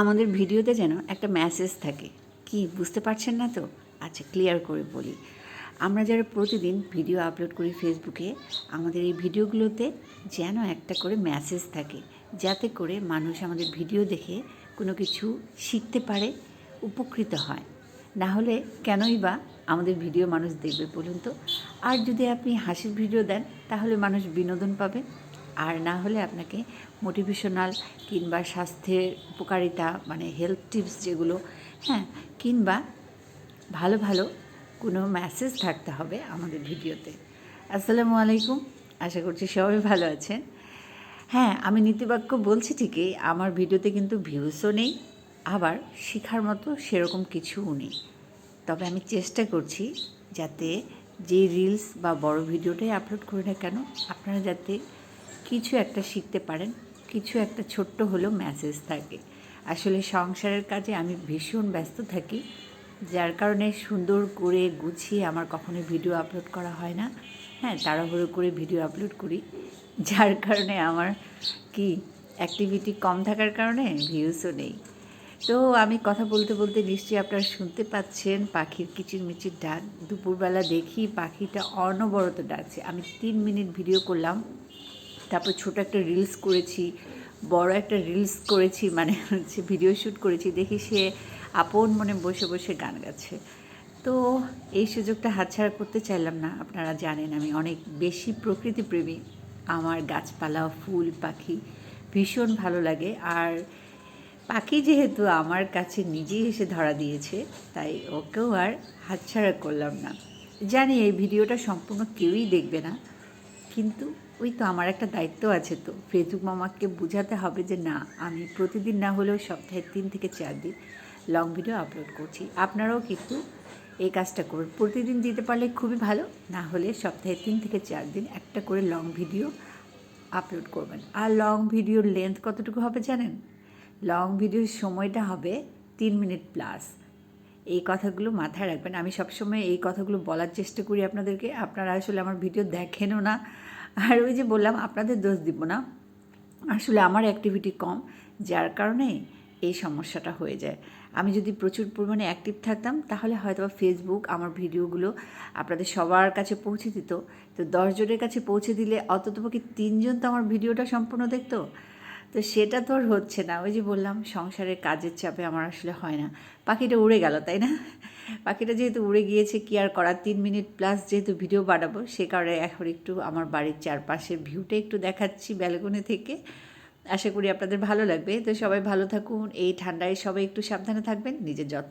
আমাদের ভিডিওতে যেন একটা মেসেজ থাকে। কি, বুঝতে পারছেন না তো? আচ্ছা ক্লিয়ার করে বলি। আমরা যারা প্রতিদিন ভিডিও আপলোড করি ফেসবুকে আমাদের এই ভিডিওগুলোতে যেন একটা করে মেসেজ থাকে, যাতে করে মানুষ আমাদের ভিডিও দেখে কোনো কিছু শিখতে পারে, উপকৃত হয়। না হলে কেনই বা আমাদের ভিডিও মানুষ দেখবে বলুন তো? আর যদি আপনি হাসির ভিডিও দেন, তাহলে মানুষ বিনোদন পাবে। আর না হলে আপনাকে মোটিভেশনাল কিংবা স্বাস্থ্যের উপকারিতা মানে হেলথ টিপস যেগুলো হ্যাঁ কিংবা ভালো ভালো কোনো মেসেজ থাকতে হবে আমাদের ভিডিওতে। আসসালামু আলাইকুম, আশা করছি সবাই ভালো আছেন। হ্যাঁ আমি নীতিবাক্য বলছি ঠিকই, আমার ভিডিওতে কিন্তু ভিউসও নেই, আবার শেখার মতো সেরকম কিছুও নেই। তবে আমি চেষ্টা করছি যাতে যে রিলস বা বড় ভিডিওটাই আপলোড করি না কেন, আপনারা যাতে কিছু একটা শিখতে পারেন, কিছু একটা ছোট্ট হলেও মেসেজ থাকে। আসলে সংসারের কাজে আমি ভীষণ ব্যস্ত থাকি, যার কারণে সুন্দর করে গুছিয়ে আমার কখনো ভিডিও আপলোড করা হয় না। হ্যাঁ তাড়াহুড়ো করে ভিডিও আপলোড করি, যার কারণে আমার কি অ্যাক্টিভিটি কম থাকার কারণে ভিউসও নেই। তো আমি কথা বলতে বলতে নিশ্চয়ই আপনারা শুনতে পাচ্ছেন, পাখির কিচিরমিচির ডাক। দুপুরবেলা দেখি পাখিটা অনবরত ডাকছে। আমি তিন মিনিট ভিডিও করলাম তারপর ছোট একটা রিলস করেছি, বড় একটা রিলস করেছি মানে হচ্ছে ভিডিও শ্যুট করেছি, দেখি সে আপন মনে বসে বসে গান গাচ্ছে। তো এই সুযোগটা হাতছাড়া করতে চাইলাম না, আপনারা জানেন আমি অনেক বেশি প্রকৃতিপ্রেমী। আমার গাছপালা, ফুল, পাখি ভীষণ ভালো লাগে। আর পাখি যেহেতু আমার কাছে নিজেই এসে ধরা দিয়েছে, তাই ওকেও আর হাতছাড়া করলাম না। জানি এই ভিডিওটা সম্পূর্ণ কেউই দেখবে না। কিন্তু ওই তো আমার একটা দায়িত্ব আছে তো। ফেসবুক মামাকে বোঝাতে হবে যে না, আমি প্রতিদিন না হলেও সপ্তাহে তিন থেকে চার দিন লং ভিডিও আপলোড করছি। আপনারাও কিন্তু এই কাজটা করুন। প্রতিদিন দিতে পারলে খুবই ভালো, না হলে সপ্তাহে তিন থেকে চার দিন একটা করে লং ভিডিও আপলোড করবেন। আর লং ভিডিওর লেন্থ কতটুকু হবে জানেন? লং ভিডিওর সময়টা হবে তিন মিনিট প্লাস এই কথাগুলো মাথায় রাখবেন। আমি সবসময় এই কথাগুলো বলার চেষ্টা করি আপনাদেরকে। আপনারা আসলে আমার ভিডিও দেখেনও না। আর ওই যে বললাম, আপনাদের দোষ দিব না। আসলে আমার অ্যাক্টিভিটি কম, যার কারণে এই সমস্যাটা হয়ে যায়। আমি যদি প্রচুর পরিমাণে অ্যাক্টিভ থাকতাম, তাহলে হয়তো ফেসবুক আমার ভিডিওগুলো আপনাদের সবার কাছে পৌঁছে দিত। তো দশজনের কাছে পৌঁছে দিলে অন্ততপক্ষে তিনজন তো আমার ভিডিওটা সম্পূর্ণ দেখতো। তো সেটা তো আর হচ্ছে না। ওই যে বললাম, সংসারের কাজের চাপে আমার আসলে হয় না। পাখিটা উড়ে গেল, তাই না? পাখিটা যেহেতু উড়ে গিয়েছে, কি আর করার? তিন মিনিট প্লাস যেহেতু ভিডিও বানাবো, সে কারণে এখন একটু আমার বাড়ির চারপাশের ভিউটা একটু দেখাচ্ছি ব্যালকনি থেকে। আশা করি আপনাদের ভালো লাগবে। তো সবাই ভালো থাকুন। এই ঠান্ডায় সবাই একটু সাবধানে থাকবেন। নিজের যত্ন